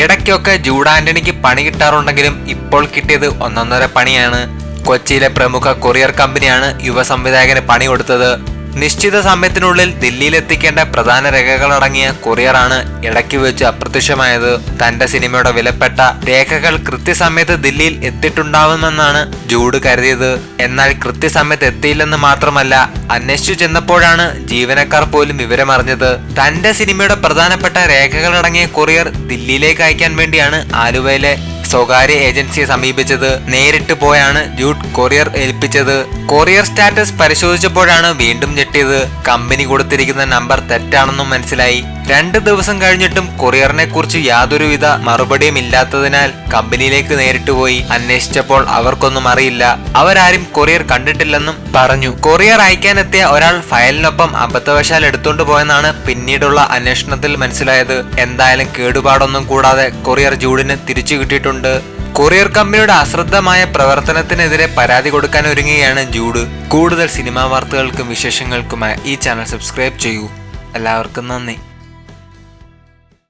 ഇടയ്ക്കൊക്കെ ജൂഡ് ആന്റണിക്ക് പണി കിട്ടാറുണ്ടെങ്കിലും ഇപ്പോൾ കിട്ടിയത് ഒന്നൊന്നര പണിയാണ്. കൊച്ചിയിലെ പ്രമുഖ കൊറിയർ കമ്പനിയാണ് യുവ സംവിധായകന് പണി കൊടുത്തത്. നിശ്ചിത സമയത്തിനുള്ളിൽ ദില്ലിയിലെത്തിക്കേണ്ട പ്രധാന രേഖകളടങ്ങിയ കൊറിയറാണ് ഇടയ്ക്ക് വെച്ച് അപ്രത്യക്ഷമായത്. തന്റെ സിനിമയുടെ വിലപ്പെട്ട രേഖകൾ കൃത്യസമയത്ത് ദില്ലിയിൽ എത്തിയിട്ടുണ്ടാവുമെന്നാണ് ജൂഡ് കരുതിയത്. എന്നാൽ കൃത്യസമയത്ത് എത്തിയില്ലെന്ന് മാത്രമല്ല അന്വേഷിച്ചു ചെന്നപ്പോഴാണ് ജീവനക്കാർ പോലും വിവരമറിഞ്ഞത്. തന്റെ സിനിമയുടെ പ്രധാനപ്പെട്ട രേഖകളടങ്ങിയ കൊറിയർ ദില്ലിയിലേക്ക് അയക്കാൻ വേണ്ടിയാണ് ആലുവയിലെ സ്വകാര്യ ഏജൻസിയെ സമീപിച്ചത്. നേരിട്ട് പോയാണ് ജൂഡ് കൊറിയർ ഏൽപ്പിച്ചത്. കൊറിയർ സ്റ്റാറ്റസ് പരിശോധിച്ചപ്പോഴാണ് വീണ്ടും ഞെട്ടിയത്. കമ്പനി കൊടുത്തിരിക്കുന്ന നമ്പർ തെറ്റാണെന്നും മനസ്സിലായി. രണ്ട് ദിവസം കഴിഞ്ഞിട്ടും കൊറിയറിനെ കുറിച്ച് യാതൊരുവിധ മറുപടിയും ഇല്ലാത്തതിനാൽ കമ്പനിയിലേക്ക് നേരിട്ട് പോയി അന്വേഷിച്ചപ്പോൾ അവർക്കൊന്നും അറിയില്ല. അവരാരും കൊറിയർ കണ്ടിട്ടില്ലെന്നും പറഞ്ഞു. കൊറിയർ അയക്കാനെത്തിയ ഒരാൾ ഫയലിനൊപ്പം അബദ്ധവശാൽ എടുത്തുകൊണ്ട് പോയെന്നാണ് പിന്നീടുള്ള അന്വേഷണത്തിൽ മനസ്സിലായത്. എന്തായാലും കേടുപാടൊന്നും കൂടാതെ കൊറിയർ ജൂഡിന് തിരിച്ചു കിട്ടിയിട്ടുണ്ട്. കൊറിയർ കമ്പനിയുടെ അശ്രദ്ധമായ പ്രവർത്തനത്തിനെതിരെ പരാതി കൊടുക്കാൻ ഒരുങ്ങുകയാണ് ജൂഡ്. കൂടുതൽ സിനിമാ വാർത്തകൾക്കും വിശേഷങ്ങൾക്കുമായി ഈ ചാനൽ സബ്സ്ക്രൈബ് ചെയ്യൂ. എല്ലാവർക്കും നന്ദി.